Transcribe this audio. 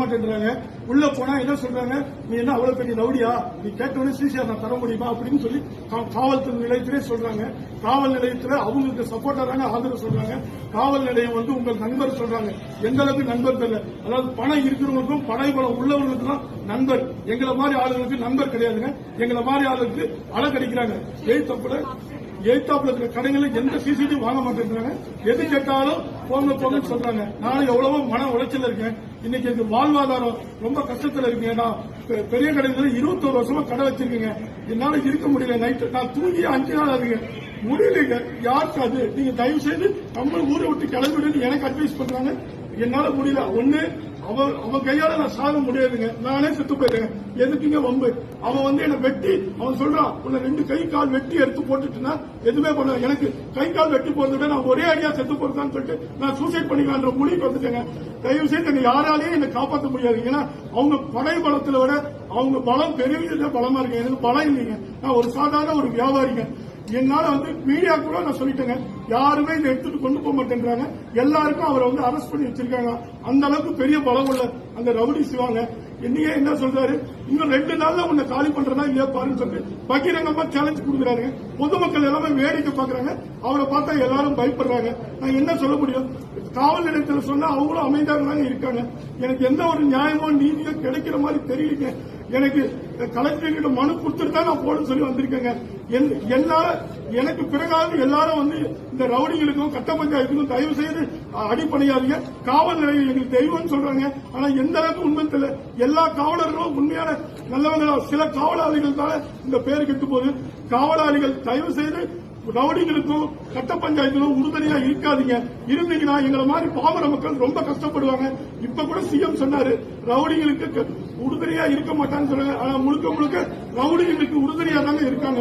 மாட்டேன்றாங்க. உள்ள போனா என்ன சொல்றாங்க? நீ என்ன அவ்வளவு பெரிய ரவுடியா? நீ கேட்டவனே சிசிஆர் நான் தர முடியுமா? அப்படின்னு சொல்லி காவல்துறை நிலையத்திலே சொல்றாங்க. காவல் நிலையத்துல அவங்களுக்கு சப்போர்ட்டரான ஆதரவு சொல்றாங்க. காவல் நிலையம் வந்து உங்கள் நண்பர் சொல்றாங்க. எந்த அளவுக்கு நண்பர் தெரியல. அதாவது பணம் இருக்கிறவங்களுக்கும் படை பலம் உள்ளவர்களுக்கு தான் நண்பர். எங்களை மாதிரி ஆளுங்களுக்கு நண்பர் கிடையாதுங்க. எங்களை மாதிரி ஆளுங்களுக்கு அழகடிக்கிறாங்க. எழுத்தப்பட எழுத்தாப்புல இருக்கிற கடைகளை எந்த சிசிடிவி வாங்க மாட்டேங்கிறாங்க? எது கேட்டாலும் போங்க போங்கன்னு சொல்றாங்க. நானும் எவ்வளவோ மன உளைச்சல் இருக்கேன். இன்னைக்கு எனக்கு வாழ்வாதாரம் ரொம்ப கஷ்டத்துல இருக்கேன். நான் பெரிய கடையில இருபத்தோரு வருஷமா கடை வச்சிருக்கீங்க. என்னால இருக்க முடியல நைட்டு. நான் தூங்கி அஞ்சு நாள் ஆகுங்க முடியலைங்க. யாருக்கு அது நீங்க தயவு செய்து நம்ம ஊரை விட்டு கிளம்பிடுன்னு எனக்கு அட்வைஸ் பண்றாங்க. என்னால முடியல. ஒன்னு அவன் அவன் கையால நான் சாக முடியாதுங்க. நானே செத்து போயிட்டேன் எதுக்குங்க வம்பு? அவன் வந்து என்ன வெட்டி அவன் சொல்றான் உன்னை ரெண்டு கை கால் வெட்டி எடுத்து போட்டுட்டுனா எதுவுமே பண்ண எனக்கு கை கால் வெட்டி போறதை விட நான் ஒரே அடியா செத்து போறதான்னு சொல்லிட்டு நான் சூசைட் பண்ணிக்கலான்ற முடிவுக்கு வந்துட்டேங்க. தயவு செய்து என்னை யாராலையும் என்னை காப்பாற்ற முடியாது. ஏன்னா அவங்க படை பலத்துல விட அவங்க பலம் பெரிய பலமா இருக்கு எனக்கு பலம் இல்லைங்க. நான் ஒரு சாதாரண ஒரு வியாபாரிங்க. என்னால வந்து மீடியா கூட நான் சொல்லிட்டேங்க. யாருமே இதை எடுத்துட்டு கொண்டு போக மாட்டேன்றாங்க. எல்லாருக்கும் அவரை வந்து அரெஸ்ட் பண்ணி வச்சிருக்காங்க. அந்த அளவுக்கு பெரிய பலம் உள்ள அந்த ரவுடி சிவாங்க. இன்னைக்கே என்ன சொல்றாரு? இன்னும் ரெண்டு நாள்ல உன்னை காலி பண்றதா இல்லையா பாருன்னு சொல்லிட்டு பகிரங்கமா சேலஞ்ச் கொடுக்குறாருங்க பொதுமக்கள் எல்லாமே வேடிக்கை பாக்குறாங்க அவரை பார்த்தா எல்லாரும் பயப்படுறாங்க. நான் என்ன சொல்ல முடியும்? காவல் நிலையத்தில் சொன்னா அவங்களும் அமைதியாக இருக்காங்க. எனக்கு எந்த ஒரு நியாயமோ நீதியோ கிடைக்கிற மாதிரி தெரியலங்க. எனக்கு கலெக்டர்கிட்ட மனு கொடுத்துட்டு தான் நான் போட சொல்லி வந்திருக்கேங்க. என்னால எனக்கு பிறகாவது எல்லாரும் வந்து இந்த ரவுடிகளுக்கும் கட்ட பஞ்சாயத்துக்கும் தயவு செய்து அடிப்படையாதீங்க. காவல் நிலையம் எங்களுக்கு தெய்வம்னு சொல்றாங்க. ஆனா எந்த அளவுக்கு உண்மை தெரியல. எல்லா காவலர்களும் உண்மையான நல்லவங்களா சில காவலாளிகள் தான் இந்த பேர் கெட்டு போகுது. காவலாளிகள் தயவு செய்து ரவுடிகளுக்கும் கட்ட பஞ்சாயத்துக்கும் உறுதுணையா இருக்காதீங்க. இருந்தீங்கன்னா எங்களை மாதிரி பாமர மக்கள் ரொம்ப கஷ்டப்படுவாங்க. இப்ப கூட சிஎம் சொன்னாரு ரவுடிகளுக்கு க- உறுதுணையா இருக்க மாட்டான்னு சொல்றாங்க. ஆனா முழுக்க முழுக்க ரவுடிகளுக்கு உறுதுணையா தாங்க இருக்காங்க.